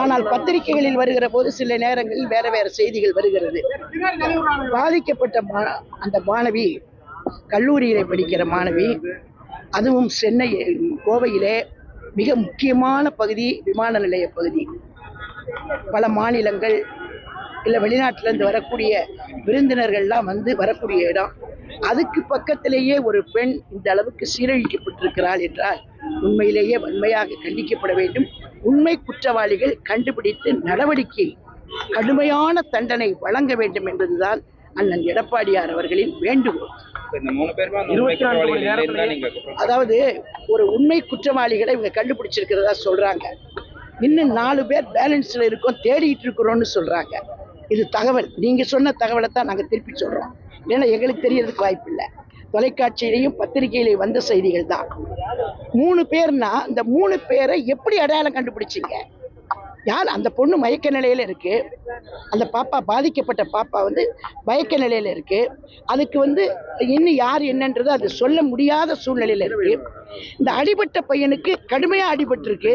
ஆனால் பத்திரிகைகளில் வருகிற போது சில நேரங்களில் வேற வேற செய்திகள் வருகிறது. பாதிக்கப்பட்ட அந்த மாணவி கல்லூரியிலே படிக்கிற மாணவி அதுவும் சென்னை கோவையிலே மிக முக்கியமான பகுதி விமான நிலைய பகுதி. பல மாநிலங்கள் இல்லை வெளிநாட்டிலேருந்து வரக்கூடிய விருந்தினர்கள்லாம் வந்து வரக்கூடிய இடம். அதுக்கு பக்கத்திலேயே ஒரு பெண் இந்த அளவுக்கு சீரழிக்கப்பட்டிருக்கிறாள் என்றால் உண்மையிலேயே வன்மையாக கண்டிக்கப்பட வேண்டும். உண்மை குற்றவாளிகள் கண்டுபிடித்து நடவடிக்கை கடுமையான தண்டனை வழங்க வேண்டும் என்பதுதான் அண்ணன் எடப்பாடியார் அவர்களின் வேண்டுகோள். அதாவது ஒரு உண்மை குற்றவாளிகளை இவங்க கண்டுபிடிச்சிருக்கிறதா சொல்றாங்க. இன்னும் நாலு பேர் பேலன்ஸ்ல இருக்கோம் தேடிட்டு இருக்கிறோம்னு சொல்றாங்க. இது தகவல். நீங்க சொன்ன தகவலை தான் நாங்க திருப்பி சொல்றோம். ஏன்னா எங்களுக்கு தெரியறதுக்கு வாய்ப்பு இல்லை தொலைக்காட்சியிலையும் பத்திரிகையிலையும் வந்த செய்திகள் தான். மூணு பேர்னா இந்த மூணு பேரை எப்படி அடையாளம் கண்டுபிடிச்சீங்க? யார் அந்த பொண்ணு மயக்க நிலையில இருக்கு? அந்த பாப்பா பாதிக்கப்பட்ட பாப்பா வந்து மயக்க நிலையில இருக்கு. அதுக்கு வந்து இன்னும் யார் என்னன்றது அது சொல்ல முடியாத சூழ்நிலையில இருக்கு. இந்த அடிபட்ட பையனுக்கு கடுமையாக அடிபட்டிருக்கு.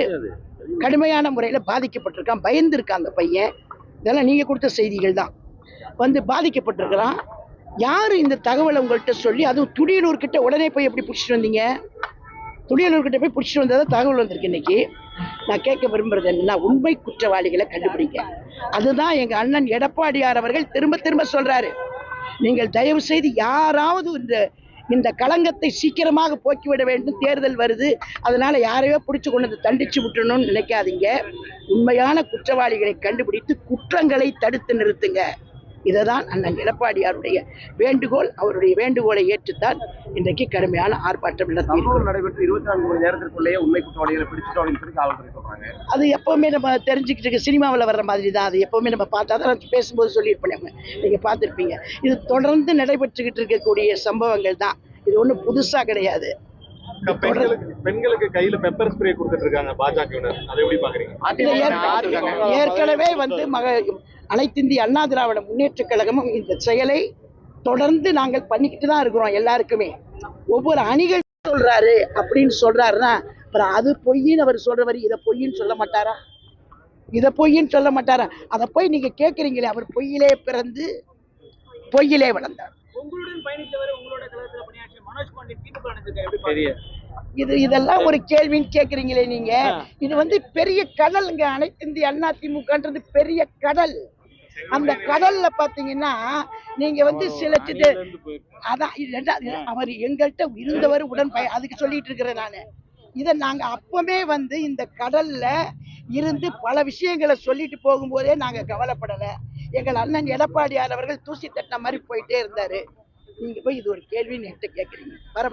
கடுமையான முறையில் பாதிக்கப்பட்டிருக்கான் பயந்துருக்கான் அந்த பையன். இதெல்லாம் நீங்கள் கொடுத்த செய்திகள் தான். வந்து பாதிக்கப்பட்டிருக்கிறான். யார் இந்த தகவலை உங்கள்கிட்ட சொல்லி அதுவும் துடியலூர்கிட்ட உடனே போய் எப்படி பிடிச்சிட்டு வந்தீங்க? துடியலூர் போய் பிடிச்சிட்டு தான் தகவல் வந்திருக்கு இன்னைக்கு. நான் கேட்க விரும்புறது என்னன்னா உண்மை குற்றவாளிகளை கண்டுபிடிங்க. அதுதான் எங்க அண்ணன் எடப்பாடியார் அவர்கள் திரும்ப திரும்ப சொல்றாரு. நீங்கள் தயவு செய்து யாராவது இந்த இந்த களங்கத்தை சீக்கிரமாக போக்கிவிட வேண்டும். தேர்தல் வருது. அதனால யாரையோ பிடிச்சு கொண்டு வந்து தண்டிச்சு விட்டுறணும்னு நினைக்காதீங்க. உண்மையான குற்றவாளிகளை கண்டுபிடித்து குற்றங்களை தடுத்து நிறுத்துங்க. இதை தான் அண்ணன் எடப்பாடியாருடைய வேண்டுகோள் அவருடைய வேண்டுகோளை ஏற்றுத்தான் இன்றைக்கு கடுமையான ஆர்ப்பாட்டம் நடைபெற்று இருபத்தி நான்கு மணி நேரத்திற்குள்ளேயே உண்மை குற்றவாளிகளை பிடிச்சிட்டோம் அப்படின்னு சொல்லி காவல்துறை சொல்றாங்க. அது எப்பவுமே நம்ம தெரிஞ்சுக்கிட்டு இருக்க சினிமாவில் வர்ற மாதிரி தான் அது எப்பவுமே நம்ம பார்த்தா தான் பேசும்போது சொல்லியிருப்பேன் நீங்கள் பார்த்துருப்பீங்க. இது தொடர்ந்து நடைபெற்றுக்கிட்டு இருக்கக்கூடிய சம்பவங்கள் தான். இது ஒன்றும் புதுசாக கிடையாது. பெண்களுக்கு கையில பெப்பர் ஸ்ப்ரே கொடுத்துட்டு இருக்காங்க ஏற்க- ஏற்கனவே வந்து மக அனைத்து இந்திய அண்ணா திராவிட முன்னேற்றக் கழகமும் இந்த செயலை தொடர்ந்து நாங்கள் பண்ணிக்கிட்டு தான் இருக்கிறோம் எல்லாருக்குமே. ஒவ்வொரு அணிகள் சொல்றாரு அப்படின்னு சொல்றாருன்னா அப்புறம் அது பொய்ன்னு அவர் சொல்றவர் இதை பொய்ன்னு சொல்ல மாட்டாரா? இதை பொய்ன்னு சொல்ல மாட்டாரா? அதை போய் நீங்க கேட்குறீங்களே அவர் பொய்யிலே பிறந்து பொய்யிலே வளர்ந்தார். உங்களுடன் பயணித்தவர் உங்களோட கழகத்துல பணியாற்றிய மனோஜ் பாண்டியன் திமுக இது இதெல்லாம் ஒரு கேள்வின்னு கேக்குறீங்களே நீங்க. இது வந்து பெரிய கடலுங்க. அனைத்து இந்திய அண்ணா திமுகன்றது பெரிய கடல். அந்த கடல்ல பாத்தீங்கன்னா நீங்க வந்து சில அதான் அவர் எங்கள்கிட்ட இருந்தவர் உடன் பய அதுக்கு சொல்லிட்டு இருக்கிறேன் நானு. இதை நாங்க அப்பவே வந்து இந்த கடல்ல இருந்து பல விஷயங்களை சொல்லிட்டு போகும்போதே நாங்க கவலைப்படல. எங்கள் அண்ணன் எடப்பாடியார் அவர்கள் தூசி தட்டின மாதிரி போயிட்டே இருந்தாரு. நீங்க போய் இது ஒரு கேள்வின்னு என்கிட்ட கேக்குறீங்க. வர